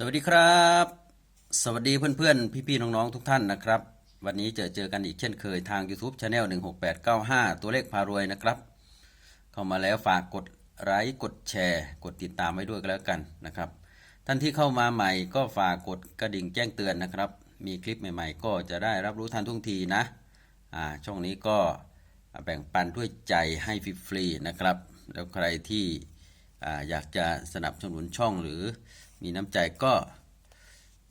สวัสดีครับ สวัสดีเพื่อนๆ พี่ๆ น้องๆ ทุกท่านนะครับ วันนี้เจอเจอกันอีกเช่นเคยทาง YouTube Channel 16895 ตัวเลขพารวยนะครับ เข้ามาแล้วฝากกดไลค์กดแชร์ กดติดตามไว้ด้วยกันแล้วกันนะครับ ท่านที่เข้ามาใหม่ก็ฝากกดกระดิ่งแจ้งเตือนนะครับ มีคลิปใหม่ๆ ก็จะได้รับรู้ทันท่วงทีนะอ่าช่องนี้ก็แบ่งปันด้วยใจให้ฟรีๆนะครับ แล้วใครที่อ่าอยากจะสนับสนุนช่องหรือ มีน้ำใจก็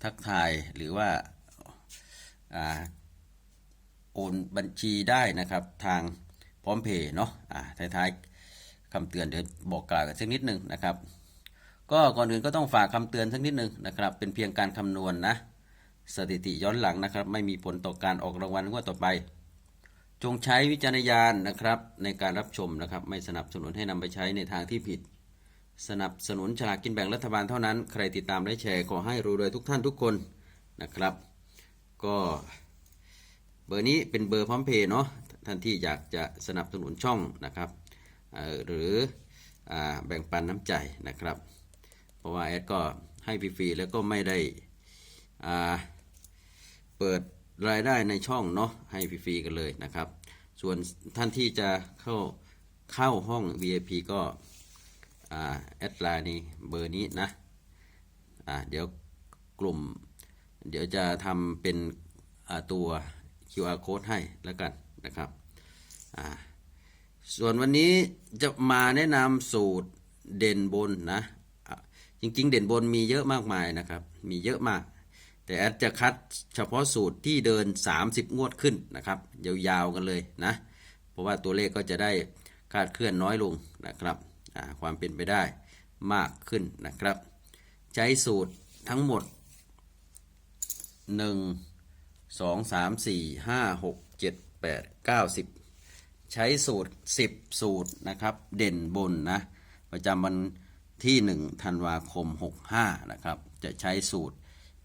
ทักทายหรือว่าโอนบัญชีได้นะครับทางพร้อมเพย์เนาะอ่าท้ายๆคำเตือนเดี๋ยวบอกกล่าวกันสักนิดหนึ่งนะครับ ก็ก่อนอื่นก็ต้องฝากคำเตือนสักนิดหนึ่งนะครับ เป็นเพียงการคำนวณนะสถิติย้อนหลังนะครับ ไม่มีผลต่อการออกรางวัลงวดต่อไป จงใช้วิจารณญาณนะครับในการรับชมนะครับ ไม่สนับสนุนให้นำไปใช้ในทางที่ผิด สนับสนุนฉลากกินแบ่งรัฐบาลเท่านั้น ใครติดตามและแชร์ขอให้รวยทุกท่านทุกคนนะครับ ก็เบอร์นี้เป็นเบอร์พร้อมเพย์เนาะท่านที่อยากจะสนับสนุนช่องนะครับหรืออแบ่งปันน้ำใจนะครับ เพราะว่าแอดก็ให้ฟรีๆแล้วก็ไม่ได้เปิดรายได้ในช่องเนาะให้ฟรีๆกันเลยนะครับ ส่วนท่านที่จะเข้าเข้าห้อง VIP ก็ แอดไลน์นี้เบอร์นี้นะอ่าเดี๋ยวกลุ่ม เดี๋ยวจะทำเป็นตัว QR code ให้แล้วกันนะครับอ่าส่วนวันนี้จะมาแนะนำสูตรเด่นบนนะ จริงๆ เด่นบนมีเยอะมากมายนะครับ มีเยอะมาก แต่แอดจะคัดเฉพาะสูตรที่เดิน 30 งวดขึ้นนะครับ ยาวๆกันเลยนะ เพราะว่าตัวเลขก็จะได้คาดเคลื่อนน้อยลงนะครับ ความเป็นไปได้มากขึ้นนะครับ ใช้สูตรทั้งหมดหนึ่งสองสามสี่ห้าหกเจ็ดแปดเก้าสิบใช้สูตรสิบสูตรนะครับ เด่นบนนะ ประจำวันที่หนึ่งธันวาคมหกห้านะครับ จะใช้สูตร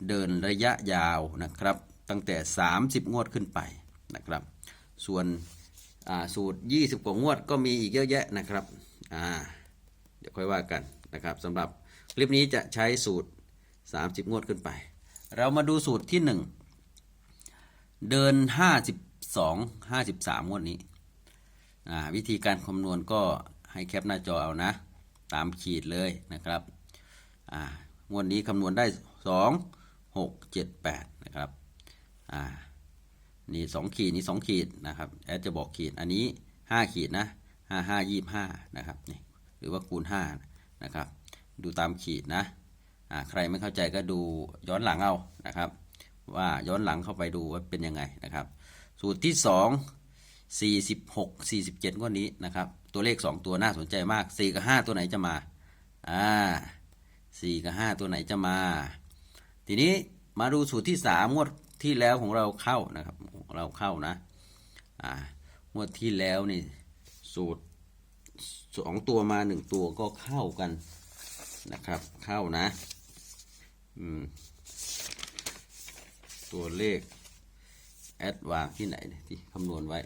เดินระยะยาวนะครับ ตั้งแต่ 30 งวดขึ้นไปนะครับ ส่วนสูตร 20 กว่างวดก็มีอีกเยอะแยะนะครับอ่า เดี๋ยวค่อยว่ากันนะครับสำหรับคลิปนี้จะใช้สูตร 30 งวดขึ้นไป เรามาดูสูตรที่ 1 เดิน 52 53 งวดนี้ วิธีการคำนวณก็ให้แคปหน้าจอเอานะ ตามขีดเลยนะครับงวดนี้คำนวณได้ 2 6 7 8 นะครับ อ่า นี่สองขีด นี่สองขีด นะครับ แอดจะบอกขีด อันนี้ห้าขีด นะห้าห้ายี่ห้านะครับ นี่ หรือว่าคูณห้านะครับดูตามขีดนะอ่าใครไม่เข้าใจก็ดูย้อนหลังเอานะครับ ว่าย้อนหลังเข้าไปดูว่าเป็นยังไงนะครับ สูตรที่สองสี่สิบหกสี่สิบเจ็ดงวดนี้นะครับ ตัวเลขสองตัวน่าสนใจมากสี่กับห้าตัวไหนจะมาอ่าสี่กับห้าตัวไหนจะมา ทีนี้มาดูสูตรที่สามงวดที่แล้วของเราเข้านะครับเราเข้านะอ่างวดที่แล้วนี่สูตร สองตัวมาหนึ่งตัวก็เข้ากันนะครับ เข้านะตัวเลขแอดวางที่ไหนที่คำนวณไว้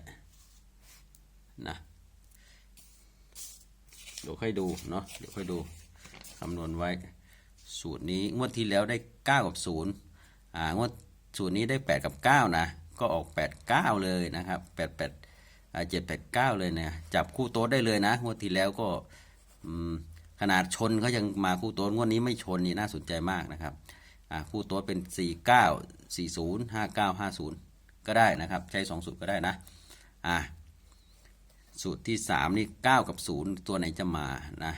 นะเดี๋ยวค่อยดูเนาะเดี๋ยวค่อยดูคำนวณไว้ สูตรนี้งวดที่แล้วได้ 9 กับ0อ่างวดสูตรนี้ได้ 8 กับ 9 นะ ก็ออก 8 9 เลยนะครับ 8 8 อ่า7 8 9เก้าเลยเนี่ยจับคู่โต๊ดได้เลยนะงวดที่แล้วก็ขนาดชนเขายังมาคู่โต๊ดงวดนี้ไม่ชนนี่น่าสนใจมากนะครับอ่าคู่โต๊ดเป็น 4 9 4 0 5 9 5 0 ก็ได้นะครับ ใช้2สูตรก็ได้นะอ่าสูตรที่ 3 นี่ 9 กับ 0 ตัวไหนจะมานะ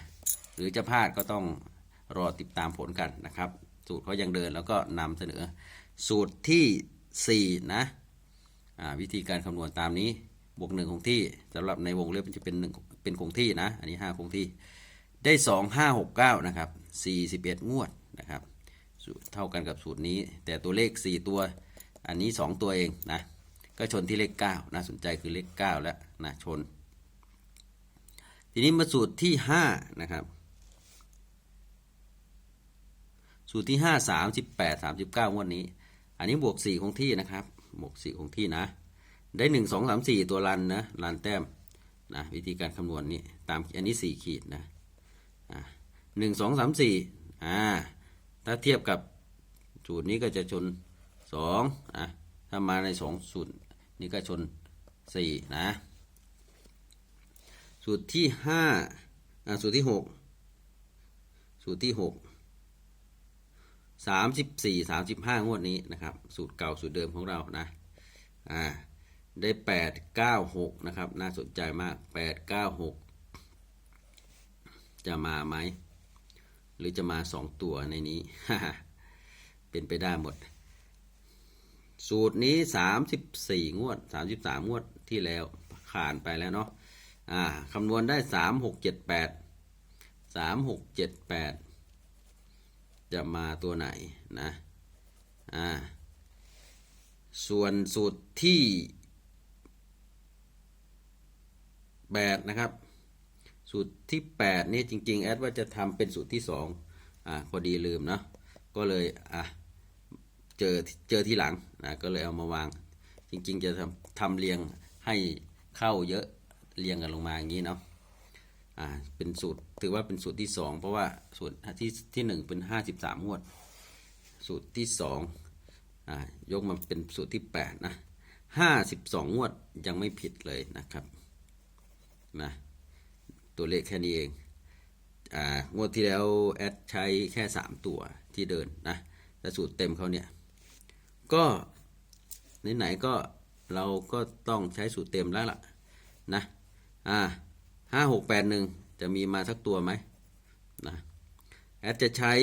หรือจะพลาดก็ต้องรอติดตามผลกันนะครับ สูตรเขายังเดินแล้วก็นำเสนอ สูตรที่ 4 นะอ่าวิธีการคำนวณตามนี้ บวกหนึ่งคงที่สำหรับในวงเล็บมันจะเป็นหนึ่งเป็นคงที่นะ อันนี้5คงที่ ได้2 5 6 9นะครับ41งวดนะครับเท่ากันกับสูตรนี้ แต่ตัวเลข4ตัว อันนี้2ตัวเองนะก็ชนที่เลข9น่าสนใจคือเลข9แล้วนะชน ทีนี้มาสูตรที่5นะครับสูตรที่5 38 39งวดนี้ อันนี้บวก4คงที่นะครับบวก4คงที่นะ ได้1 2 3 4ตัวรันนะรันแต้มนะวิธีการคำนวณนี้ตามอันนี้4ขีดนะอะ1 2 3 4อ่าถ้าเทียบกับสูตรนี้ก็จะชนสองอะถ้ามาในสองสูตรนี่ก็ชนสี่นะสูตรที่ห้าอะสูตรที่หกสูตรที่หกสามสิบสี่สามสิบห้างวดนี้นะครับ สูตรเก่าสูตรเดิมของเรานะอ่า ได้แปดเก้าหกนะครับ น่าสนใจมากแปดเก้าหกจะมาไหม หรือจะมาสองตัวในนี้ เป็นไปได้หมด สูตรนี้สามสิบสี่งวดสามสิบสามงวดที่แล้วผ่านไปแล้วเนาะอ่าคำนวณได้สามหกเจ็ดแปดสามหกเจ็ดแปดจะมาตัวไหนนะอ่าส่วนสูตรที่ แปดนะครับ สูตรที่ 8 นี่จริง ๆ แอดว่าจะทำเป็นสูตรที่ 2 อ่าพอดีลืมเนาะก็เลยอะเจอเจอที่หลังนะก็เลยเอามาวาง จริง ๆ จะทำทำเรียงให้เข้าเยอะเรียงกันลงมาอย่างนี้เนาะอ่าเป็นสูตรถือว่าเป็นสูตรที่ 2 เพราะว่าสูตรที่ที่ 1 เป็น 53งวด สูตรที่2อ่ายกมาเป็นสูตรที่ 8 นะ 52 งวดยังไม่ผิดเลยนะครับ นะตัวเลขแค่นี้เองอ่างวดที่แล้วแอดใช้แค่สามตัวที่เดินนะแต่สูตรเต็มเขาเนี่ย ก็ไหนๆก็เราก็ต้องใช้สูตรเต็มแล้วล่ะนะอ่าห้าหกแปดหนึ่งจะมีมาสักตัวไหมนะแอดจะใช้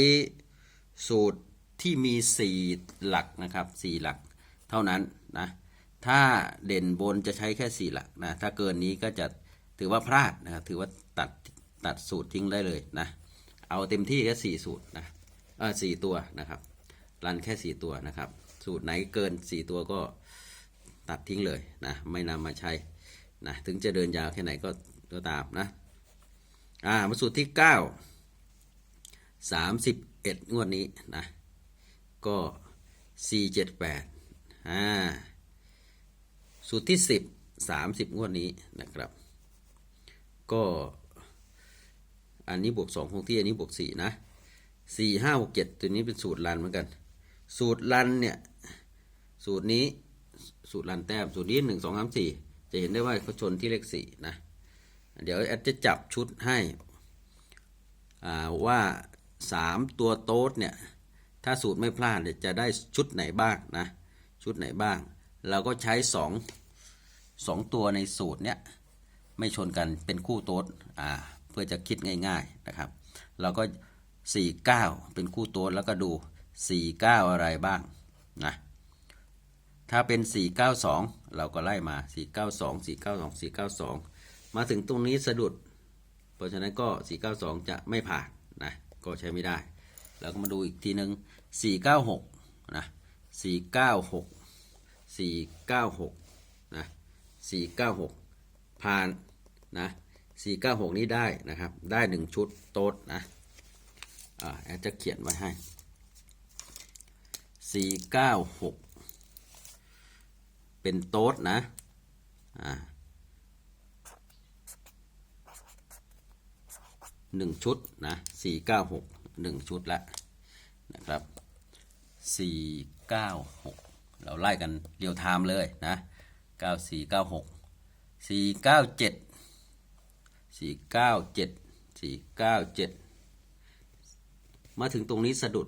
สูตรที่มีสี่หลักนะครับสี่หลักเท่านั้นนะถ้าเด่นบนจะใช้แค่สี่หลักนะถ้าเกินนี้ก็จะ ถือว่าพลาดนะครับถือว่าตัดตัดสูตรทิ้งได้เลยนะ เอาเต็มที่แค่สี่สูตรนะเออสี่ตัวนะครับ รันแค่สี่ตัวนะครับ สูตรไหนเกินสี่ตัวก็ตัดทิ้งเลยนะ ไม่นำมาใช้นะ ถึงจะเดินยาวแค่ไหนก็ก็ตามนะ อ่ามาสูตรที่เก้าสามสิบเอ็ดงวดนี้นะ ก็สี่เจ็ดแปดอ่าสูตรที่สิบสามสิบงวดนี้นะครับ ก็อันนี้บวกสองคงที่อันนี้บวกสี่นะสี่ห้าหกเจ็ดตัวนี้เป็นสูตรรันเหมือนกัน สูตรรันเนี่ยสูตรนี้สูตรรันแต้มสูตรนี้หนึ่งสองสามสี่จะเห็นได้ว่าเขาชนที่เลขสี่นะเดี๋ยวแอดจะจับชุดให้อ่าว่าสามตัวโต๊ดเนี่ยถ้าสูตรไม่พลาดจะได้ชุดไหนบ้างนะชุดไหนบ้าง เราก็ใช้สองสองตัวในสูตรเนี้ย ไม่ชนกันเป็นคู่โต๊ดอ่าเพื่อจะคิดง่าย ๆนะครับ เราก็ 49 เป็นคู่โต๊ดแล้วก็ดู 49 อะไรบ้างนะถ้าเป็น 492 เราก็ไล่มา 492 492 492 มาถึงตรงนี้สะดุด เพราะฉะนั้นก็ 492 จะไม่ผ่านนะก็ใช้ไม่ได้ แล้วก็มาดูอีกทีหนึ่ง496นะ496 496นะ496 ผ่านนะ496นี้ได้นะครับ ได้หนึ่งชุดโต๊ดนะอ่าแอดจะเขียนไว้ให้496เป็นโต๊ดนะอ่าหนึ่งชุดนะ496หนึ่งชุดละนะครับ496เราไล่กันเรียวไทม์เลยนะ9496สี่เก้า สี่เก้าเจ็ดสี่เก้าเจ็ดสี่เก้าเจ็ดมาถึงตรงนี้สะดุด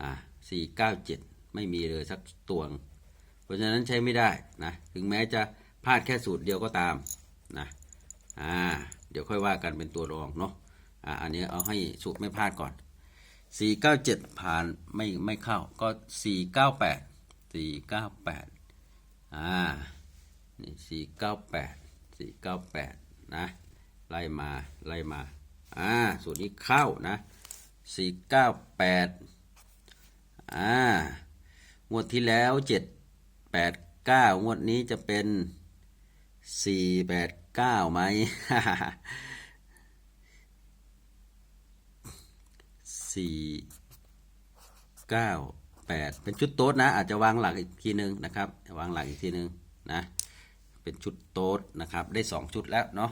อ่าสี่เก้าเจ็ดไม่มีเลยสักตัวงเพราะฉะนั้นใช้ไม่ได้นะ ถึงแม้จะพลาดแค่สูตรเดียวก็ตามนะ อ่า เดี๋ยวค่อยว่ากันเป็นตัวรองเนาะ อ่า อันนี้เอาให้สูตรไม่พลาดก่อนสี่เก้าเจ็ดผ่านไม่ไม่เข้าก็สี่เก้าแปดสี่เก้าแปดอ่า นี่สี่เก้าแปดสี่เก้าแปดนะไล่มาไล่มาอ่าสูตรนี้เข้านะสี่เก้าแปดอ่างวดที่แล้วเจ็ดแปดเก้างวดนี้จะเป็นสี่แปดเก้าไหมสี่เก้าแปดเป็นชุดโต๊ดนะ อาจจะวางหลักอีกทีนึงนะครับ วางหลักอีกทีนึงนะ เป็นชุดโต๊ดนะครับ ได้สองชุดแล้วเนาะ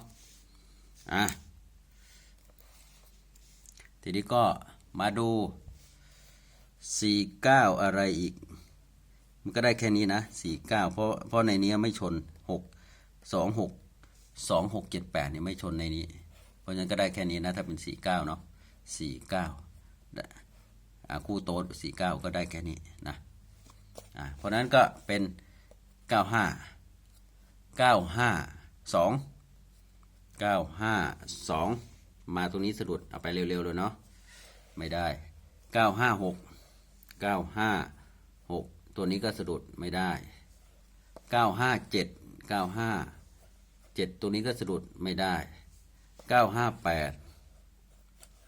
อะทีนี้ก็มาดูสี่เก้าอะไรอีก มันก็ได้แค่นี้นะสี่เก้าเพราะเพราะในนี้ไม่ชนหกสองหกสองหกเจ็ดแปดนี่ยไม่ชนในนี้ เพราะฉะนั้นก็ได้แค่นี้นะ ถ้าเป็นสี่เก้าเนาะสี่เก้าคู่โต๊ดสี่เก้าก็ได้แค่นี้นะอ่าเพราะนั้นก็เป็นเก้าห้าเก้าห้าสองเก้าห้าสองมาตรงนี้สะดุดเอาไปเร็วๆเลยเนาะไม่ได้เก้าห้าหกเก้าห้าหกตัวนี้ก็สะดุดไม่ได้เก้าห้าเจ็ดเก้าห้าเจ็ดตัวนี้ก็สะดุดไม่ได้เก้าห้าแปด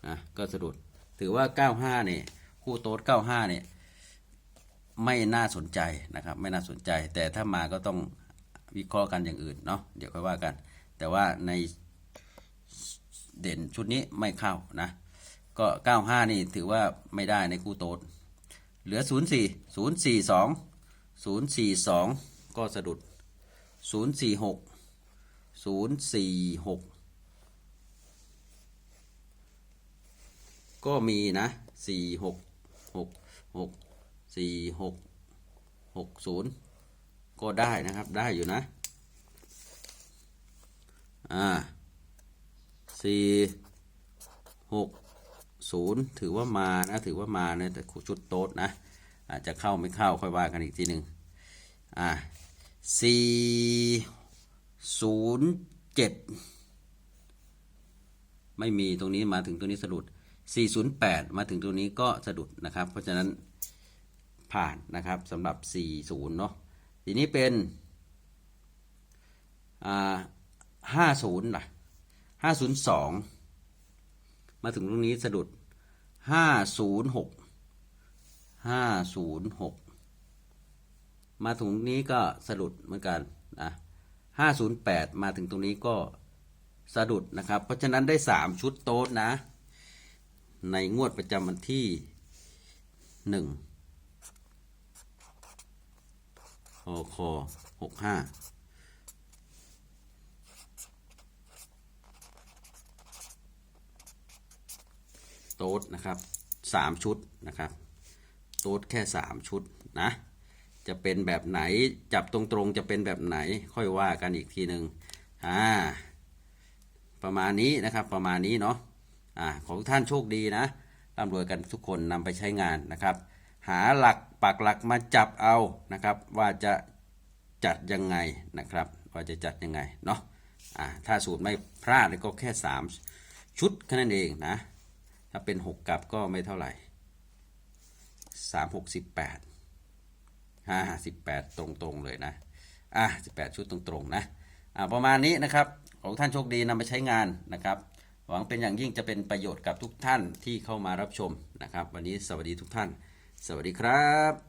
นะก็สะดุด ถือว่าเก้าห้าเนี่ยคู่โต๊ดเก้าห้าเนี่ยไม่น่าสนใจนะครับ ไม่น่าสนใจ แต่ถ้ามาก็ต้อง วิเคราะห์กันอย่างอื่นเนาะเดี๋ยวค่อยว่ากัน แต่ว่าในเด่นชุดนี้ไม่เข้านะ ก็ 95 นี่ถือว่าไม่ได้ในคู่โต๊ดเหลือ 04 042 042 ก็สะดุด 046 046 ก็มีนะ 4 6 6 6สี่ห ก็ได้นะครับได้อยู่นะ อ่าสี่หกศูนย์ถือว่ามานะถือว่ามานะแต่ชุดโต๊ดนะ อาจจะเข้าไม่เข้าค่อยว่ากันอีกทีหนึ่งอ่าสี่ศูนย์เจ็ดไม่มีตรงนี้มาถึงตัวนี้สะดุด 408 มาถึงตัวนี้ก็สะดุดนะครับ เพราะฉะนั้นผ่านนะครับสำหรับ 40 เนาะ ทีนี้เป็นอ่า50ล่ะ502มาถึงตรงนี้สะดุด506 506มาถึงตรงนี้ก็สะดุดเหมือนกันนะ508มาถึงตรงนี้ก็สะดุดนะครับ เพราะฉะนั้นได้3ชุดโต๊ดนะ ในงวดประจำวันที่1ค อคอหกห้าโต๊ดนะครับสามชุดนะครับโต๊ดแค่สามชุดนะจะเป็นแบบไหนจับตรงๆ จะเป็นแบบไหนค่อยว่ากันอีกทีหนึ่งอ่าประมาณนี้นะครับประมาณนี้เนาะอ่าของท่านโชคดีนะร่ำรวยกันทุกคนนำไปใช้งานนะครับ หาหลัก ปักหลักมาจับเอานะครับ ว่าจะจัดยังไงนะครับ ว่าจะจัดยังไงเนาะอ่าถ้าสูตรไม่พลาดก็แค่ 3 ชุดแค่นั้นเองนะ ถ้าเป็น 6 กับก็ไม่เท่าไหร่ 3 6 18 5 18 ตรงๆเลยนะอะ18 ชุดตรงๆนะอ่าประมาณนี้นะครับของท่านโชคดีนำไปใช้งานนะครับ หวังเป็นอย่างยิ่งจะเป็นประโยชน์กับทุกท่านที่เข้ามารับชมนะครับ วันนี้สวัสดีทุกท่าน สวัสดีครับ